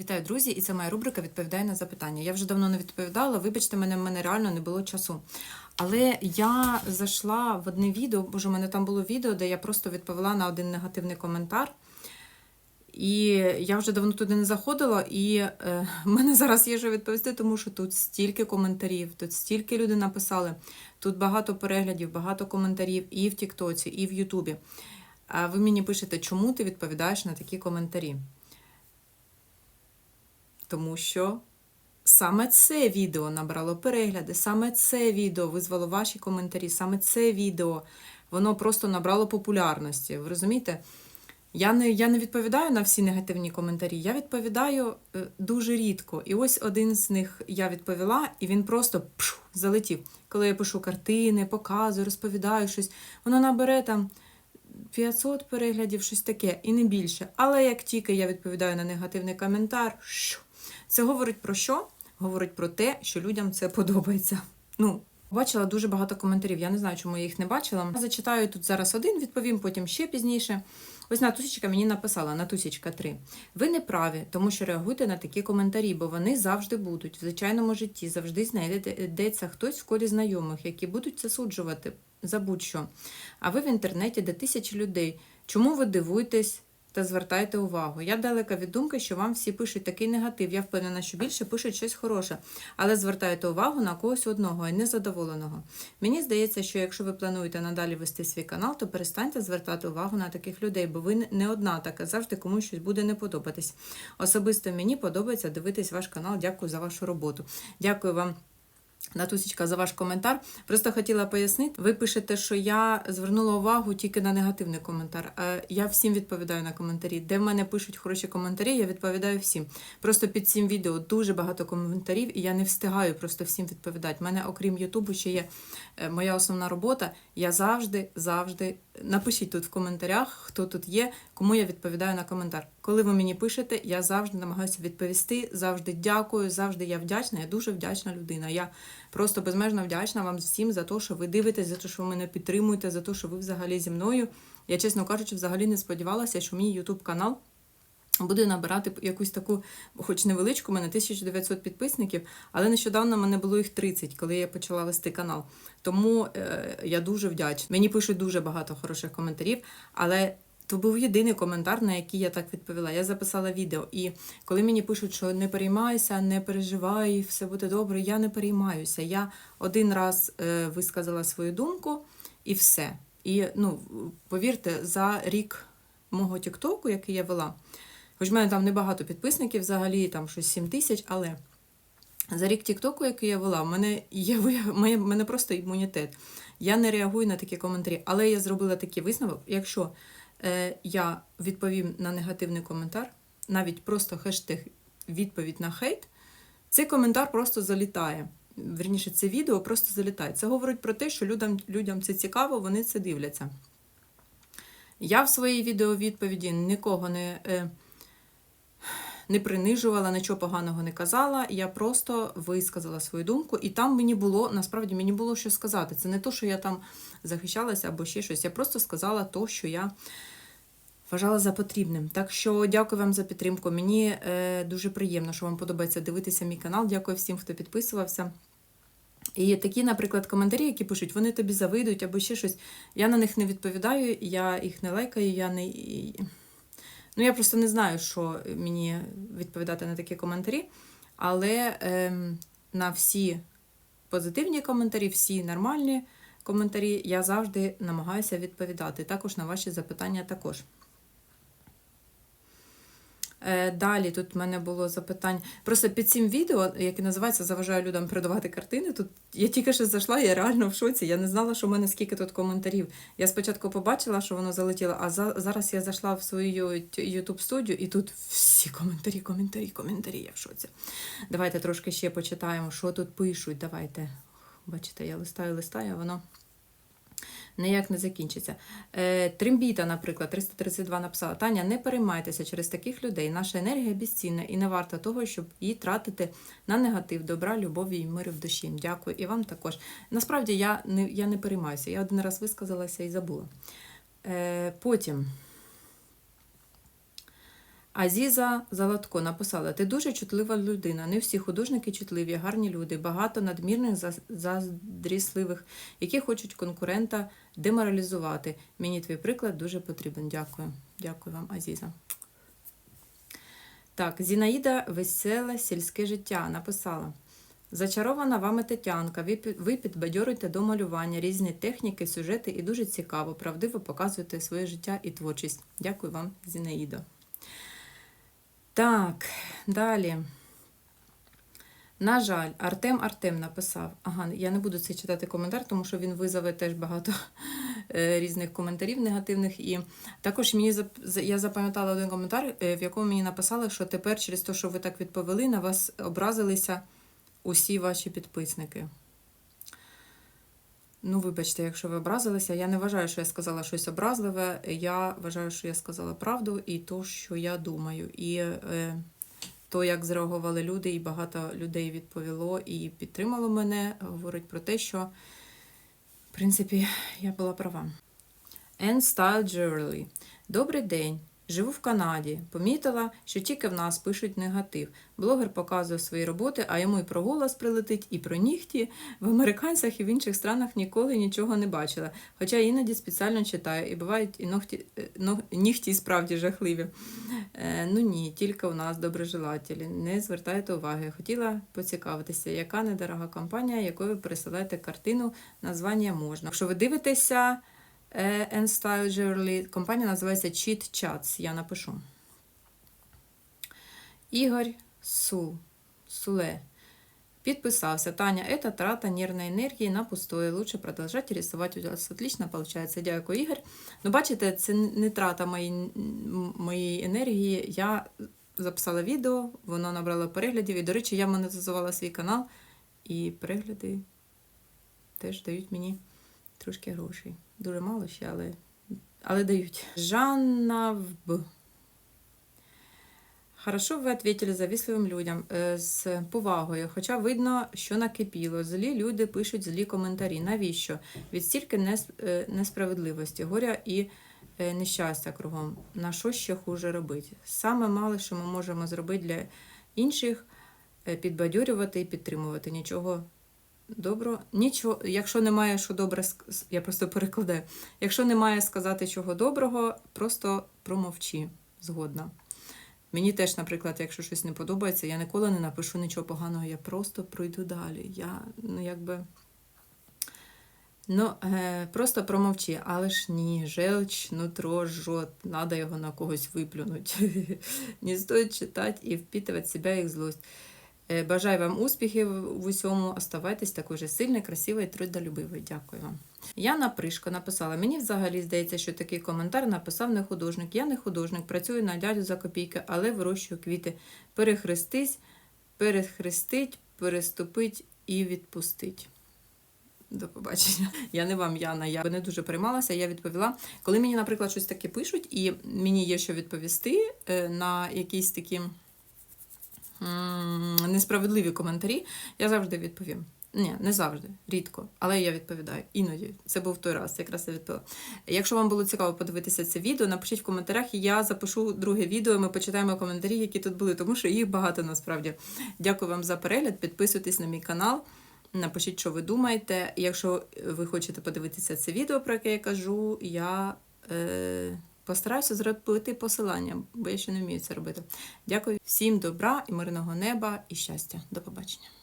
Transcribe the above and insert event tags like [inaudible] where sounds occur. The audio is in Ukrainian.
Вітаю, друзі! І це моя рубрика Відповідає на запитання. Я вже давно не відповідала. Вибачте, мене в мене реально не було часу. Але я зайшла в одне відео, боже, у мене там було відео, де я просто відповіла на один негативний коментар. І я вже давно туди не заходила, і е, в мене зараз є що відповісти, тому що тут стільки коментарів, тут стільки люди написали, тут багато переглядів, багато коментарів і в Тіктоці, і в Ютубі. А ви мені пишете, чому ти відповідаєш на такі коментарі? Тому що саме це відео набрало перегляди, саме це відео визвало ваші коментарі, саме це відео воно просто набрало популярності. Ви розумієте? Я не, я не відповідаю на всі негативні коментарі, я відповідаю е, дуже рідко. І ось один з них я відповіла, і він просто пшу, залетів. Коли я пишу картини, показую, розповідаю щось, воно набере там 500 переглядів, щось таке, і не більше. Але як тільки я відповідаю на негативний коментар, шу, це говорить про що? Говорить про те, що людям це подобається. Ну, бачила дуже багато коментарів. Я не знаю, чому я їх не бачила. Я зачитаю тут зараз один, відповім, потім ще пізніше. Ось Натусічка мені написала, Натусічка 3. Ви не праві, тому що реагуйте на такі коментарі, бо вони завжди будуть. В звичайному житті завжди знайдеться хтось в колі знайомих, які будуть засуджувати за будь-що. А ви в інтернеті, де тисячі людей. Чому ви дивуєтесь та звертайте увагу? Я далека від думки, що вам всі пишуть такий негатив. Я впевнена, що більше пишуть щось хороше, але звертайте увагу на когось одного і незадоволеного. Мені здається, що якщо ви плануєте надалі вести свій канал, то перестаньте звертати увагу на таких людей, бо ви не одна така, завжди комусь щось буде не подобатись. Особисто мені подобається дивитись ваш канал. Дякую за вашу роботу. Дякую вам. Натусічка, за ваш коментар. Просто хотіла пояснити. Ви пишете, що я звернула увагу тільки на негативний коментар. Е, Я всім відповідаю на коментарі. Де в мене пишуть хороші коментарі, я відповідаю всім. Просто під цим відео дуже багато коментарів, і я не встигаю просто всім відповідати. У мене, окрім Ютубу, ще є е, моя основна робота. Я завжди, завжди напишіть тут в коментарях, хто тут є, кому я відповідаю на коментар. Коли ви мені пишете, я завжди намагаюся відповісти, завжди дякую, завжди я вдячна. Я дуже вдячна людина. Я просто безмежно вдячна вам всім за те, що ви дивитесь, за те, що ви мене підтримуєте, за те, що ви взагалі зі мною. Я, чесно кажучи, взагалі не сподівалася, що мій YouTube канал. Буде набирати якусь таку, хоч невеличку, у мене 1900 підписників, але нещодавно в мене було їх 30, коли я почала вести канал. Тому е, я дуже вдячна. Мені пишуть дуже багато хороших коментарів, але то був єдиний коментар, на який я так відповіла. Я записала відео, і коли мені пишуть, що не переймайся, не переживай, все буде добре, я не переймаюся. Я один раз е, висказала свою думку і все. І ну, повірте, за рік мого Тіктоку, який я вела. Хоч в мене там небагато підписників, взагалі там щось 7 тисяч, але за рік Тіктоку, який я вела, в мене є [laughs] в мене, просто імунітет. Я не реагую на такі коментарі, але я зробила такий висновок. Якщо я відповім на негативний коментар, навіть просто хештег відповідь на хейт, цей коментар просто залітає. Верніше, це відео просто залітає. Це говорить про те, що людям, людям це цікаво, вони це дивляться. Я в своїй відеовідповіді нікого не. Не принижувала, нічого поганого не казала. Я просто висказала свою думку, і там мені було, насправді мені було що сказати. Це не то, що я там захищалася або ще щось. Я просто сказала то, що я вважала за потрібним. Так що дякую вам за підтримку. Мені е, дуже приємно, що вам подобається дивитися мій канал. Дякую всім, хто підписувався. І такі, наприклад, коментарі, які пишуть, вони тобі завидують або ще щось. Я на них не відповідаю, я їх не лайкаю, я не. Ну, я просто не знаю, що мені відповідати на такі коментарі. Але е, на всі позитивні коментарі, всі нормальні коментарі я завжди намагаюся відповідати. Також на ваші запитання також. Е, Далі тут в мене було запитання. Просто під цим відео, яке називається Заважаю людям продавати картини. Тут я тільки що зайшла, я реально в шоці. Я не знала, що в мене скільки тут коментарів. Я спочатку побачила, що воно залетіло, а за, зараз я зайшла в свою YouTube студію і тут всі коментарі, коментарі, коментарі. Я в шоці. Давайте трошки ще почитаємо, що тут пишуть. Давайте. Бачите, я листаю, листаю, а воно ніяк не закінчиться. Е, Трембіта, наприклад, 332 написала: Таня, не переймайтеся через таких людей. Наша енергія безцінна і не варта того, щоб її тратити на негатив, добра, любові і миру в душі. Дякую. І вам також. Насправді я не, я не переймаюся. Я один раз висказалася і забула. Е, Потім. Азіза Залатко написала: Ти дуже чутлива людина. Не всі художники чутливі, гарні люди, багато надмірних заз- заздрісливих, які хочуть конкурента деморалізувати. Мені твій приклад дуже потрібен. Дякую. Дякую вам, Азіза. Так, Зінаїда Веселе сільське життя написала. Зачарована вами Тетянка. Ви, пі- ви підбадьорюєте до малювання, різні техніки, сюжети і дуже цікаво, правдиво показуєте своє життя і творчість. Дякую вам, Зінаїдо. Так, далі. На жаль, Артем Артем написав. Ага, я не буду цей читати коментар, тому що він визове теж багато [laughs] е, різних коментарів негативних. І також мені я запам'ятала один коментар, е, в якому мені написали, що тепер через те, що ви так відповіли, на вас образилися усі ваші підписники. Ну, вибачте, якщо ви образилися, я не вважаю, що я сказала щось образливе. Я вважаю, що я сказала правду і то, що я думаю. І е, то, як зреагували люди, і багато людей відповіло і підтримало мене, говорить про те, що, в принципі, я була права. N Style Jewelry. Добрий день. Живу в Канаді. Помітила, що тільки в нас пишуть негатив. Блогер показує свої роботи, а йому і про голос прилетить, і про нігті. В американцях і в інших странах ніколи нічого не бачила. Хоча іноді спеціально читаю, і бувають і ногті, е, ног- нігті справді жахливі. Е, ну ні, тільки у нас доброжелателі. Не звертайте уваги. Хотіла поцікавитися, яка недорога компанія, якою ви пересилаєте картину, названня можна. Якщо ви дивитеся е, N-Style Jewelry, компанія називається Cheat Chats, я напишу. Ігор Су, Суле. Подписался. Таня, это трата нервной энергии на пустое. Лучше продолжать рисовать. У вас отлично получается. Дякую, Ігор. Ну, бачите, це не трата моєї, моєї енергії. Я записала відео, воно набрало переглядів. І, до речі, я монетизувала свій канал, і перегляди теж дають мені трошки грошей. Дуже мало ще, але, але дають. Жанна в. Хорошо, ви відповіли завісливим людям е, з повагою, хоча видно, що накипіло. Злі люди пишуть злі коментарі. Навіщо? Від стільки е, несправедливості, горя і е, нещастя кругом. На що ще хуже робити? Саме мало, що ми можемо зробити для інших, підбадьорювати і підтримувати. Нічого доброго. Нічого, якщо немає що добре, я просто перекладаю. Якщо немає сказати чого доброго, просто промовчи. Згодна. Мені теж, наприклад, якщо щось не подобається, я ніколи не напишу нічого поганого, я просто пройду далі. Я, ну, якби. Ну, е, просто промовчи, але ж ні, желч, нутро жжет, надо його на когось виплюнути. [laughs] Не стоїть читати і впитувати себе як злость. Е, Бажаю вам успіхів в усьому. Оставайтесь такою же сильною, красивою трудолюбивою. Дякую вам. Яна Пришко написала: мені взагалі здається, що такий коментар написав не художник. Я не художник, працюю на дядю за копійки, але вирощую квіти. Перехрестись, перехрестить, переступить і відпустить. До побачення. Я не вам, Яна, я не дуже переймалася, я відповіла. Коли мені, наприклад, щось таке пишуть, і мені є що відповісти е, на якісь такі несправедливі коментарі, я завжди відповім. Ні, не завжди, рідко, але я відповідаю. Іноді. Це був той раз, якраз я відповіла. Якщо вам було цікаво подивитися це відео, напишіть в коментарях, і я запишу друге відео. Ми почитаємо коментарі, які тут були, тому що їх багато насправді. Дякую вам за перегляд. Підписуйтесь на мій канал. Напишіть, що ви думаєте. Якщо ви хочете подивитися це відео, про яке я кажу, я е, постараюся зробити посилання, бо я ще не вмію це робити. Дякую всім добра і мирного неба і щастя. До побачення.